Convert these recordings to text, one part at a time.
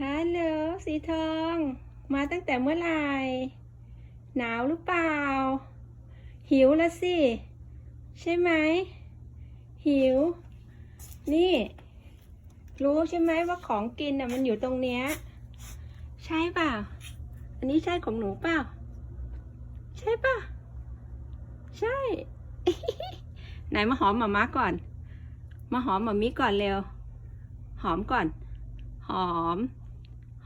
ฮัลโหลสีทอง มาตั้งแต่เมื่อไหร่หนาวหรือเปล่า หิวละสิ ใช่ไหม หิว นี่ รู้ใช่ไหมว่าของกินน่ะมันอยู่ตรงเนี้ย ใช่เปล่า อันนี้ใช่ของหนูเปล่า ใช่ป่ะ ใช่ ไหนมาหอมหมามาก่อน มาหอมหมามิก่อนเร็ว หอมก่อน หอม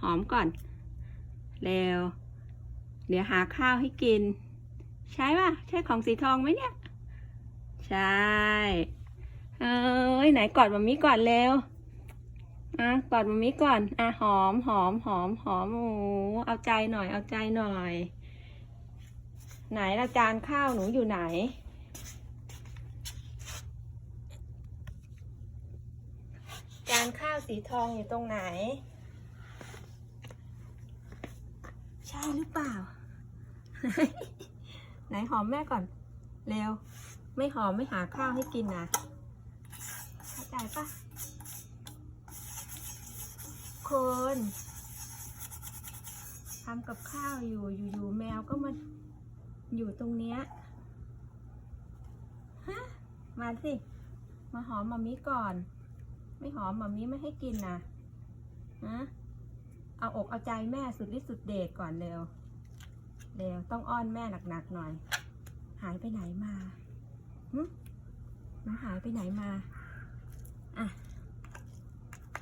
หอมก่อนเร็วเดี๋ยวหาข้าวให้กิน ใช่ป่ะ ใช่ของสีทองไหมเนี่ย ใช่ เอ้ยไหนกอดมามิก่อนเร็วอะกอดมามิก่อนอะหอมหอมหอมหอมโอ้เอาใจหน่อยเอาใจหน่อย ไหนละจานข้าวหนูอยู่ไหนจานข้าวสีทองอยู่ตรงไหน ใช่หรือเปล่า ไหนหอมแม่ก่อน เร็ว ไม่หอมไม่หาข้าวให้กินนะเข้าใจปะคนทำกับข้าวอยู่อยู่ๆแมวก็มาอยู่ตรงเนี้ยฮะมาสิ มาหอมมามิก่อน ไม่หอมมามิไม่ให้กินนะฮะ เอาอกเอาใจแม่สุดฤทธิ์สุดเดชก่อนเร็ว เร็วต้องอ้อนแม่หนักๆหน่อย หายไปไหนมาหึมาหายไปไหนมา อะ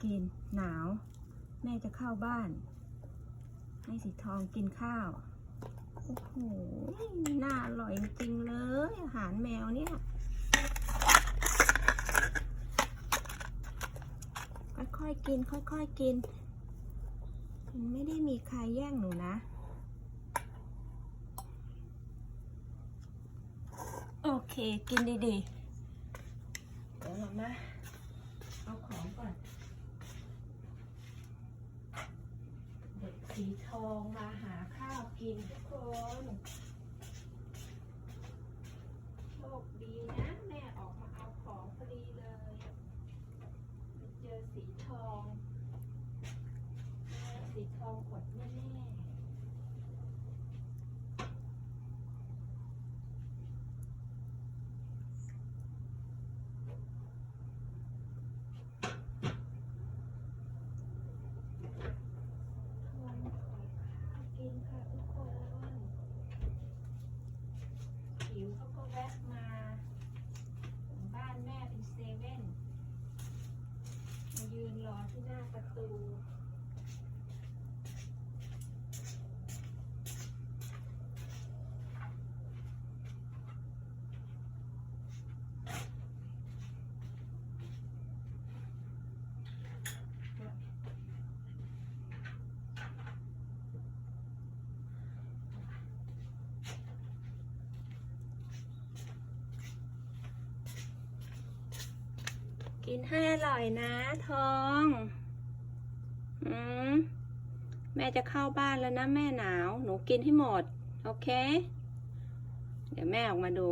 กินหนาว แม่จะเข้าบ้าน ให้สีทองกินข้าว โอ้โห น่าอร่อยจริงเลย อาหารแมวเนี่ยค่อยๆกิน ค่อยๆกิน ไม่ได้มีใครแย่งหนูนะ โอเค กินดีๆ เดี๋ยวมามาเอาของก่อน เด็กสีทองมาหาข้าวกินทุกคน โชคดี เขาก็แวะมาถึงบ้านแม่เป็นเซเว่นมายืนรอที่หน้าประตู กินให้อร่อยนะทองอืมแม่จะเข้าบ้านแล้วนะแม่หนาว หนูกินให้หมด โอเค เดี๋ยวแม่ออกมาดู